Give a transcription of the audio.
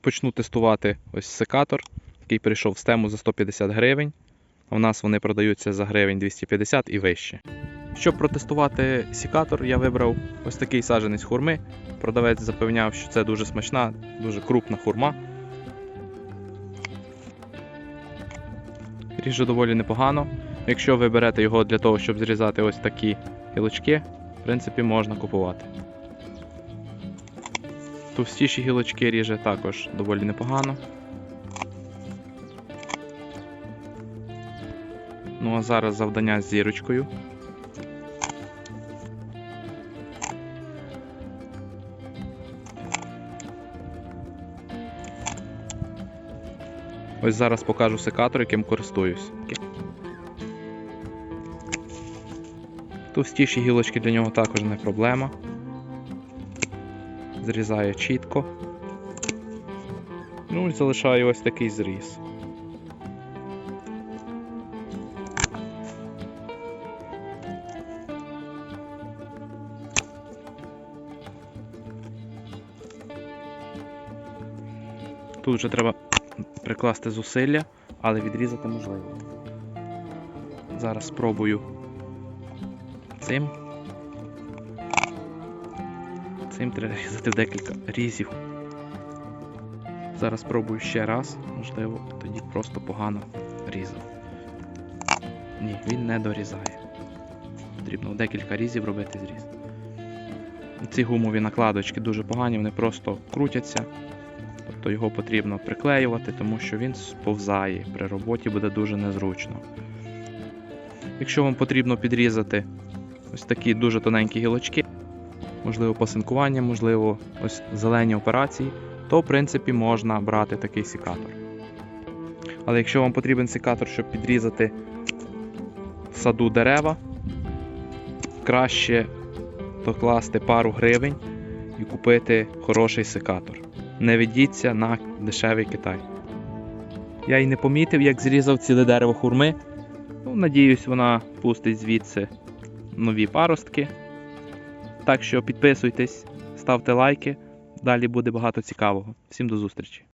Почну тестувати ось секатор, який прийшов з тему за 150 гривень. У нас вони продаються за гривень 250 і вище. Щоб протестувати сікатор, я вибрав ось такий саджанець хурми. Продавець запевняв, що це дуже смачна, дуже крупна хурма. Ріже доволі непогано. Якщо ви берете його для того, щоб зрізати ось такі гілочки, в принципі, можна купувати. Товстіші гілочки ріже також доволі непогано. Ну а зараз завдання з зірочкою. Ось зараз покажу секатор, яким користуюсь. Товстіші гілочки для нього також не проблема. Зрізає чітко. Ну і залишаю ось такий зріз. Тут вже треба прикласти зусилля, але відрізати можливо. Зараз спробую цим. Цим треба різати декілька різів. Зараз спробую ще раз, можливо, тоді просто погано різав. Ні, він не дорізає. Потрібно декілька різів робити зріз. Ці гумові накладочки дуже погані, вони просто крутяться. Тобто його потрібно приклеювати, тому що він сповзає. При роботі буде дуже незручно. Якщо вам потрібно підрізати ось такі дуже тоненькі гілочки, можливо, пасинкування, можливо, ось зелені операції, то в принципі можна брати такий секатор. Але якщо вам потрібен секатор, щоб підрізати в саду дерева, краще докласти пару гривень і купити хороший секатор. Не ведіться на дешевий Китай. Я й не помітив, як зрізав ціле дерево хурми. Ну, надіюсь, вона пустить звідси нові паростки. Так що підписуйтесь, ставте лайки. Далі буде багато цікавого. Всім до зустрічі!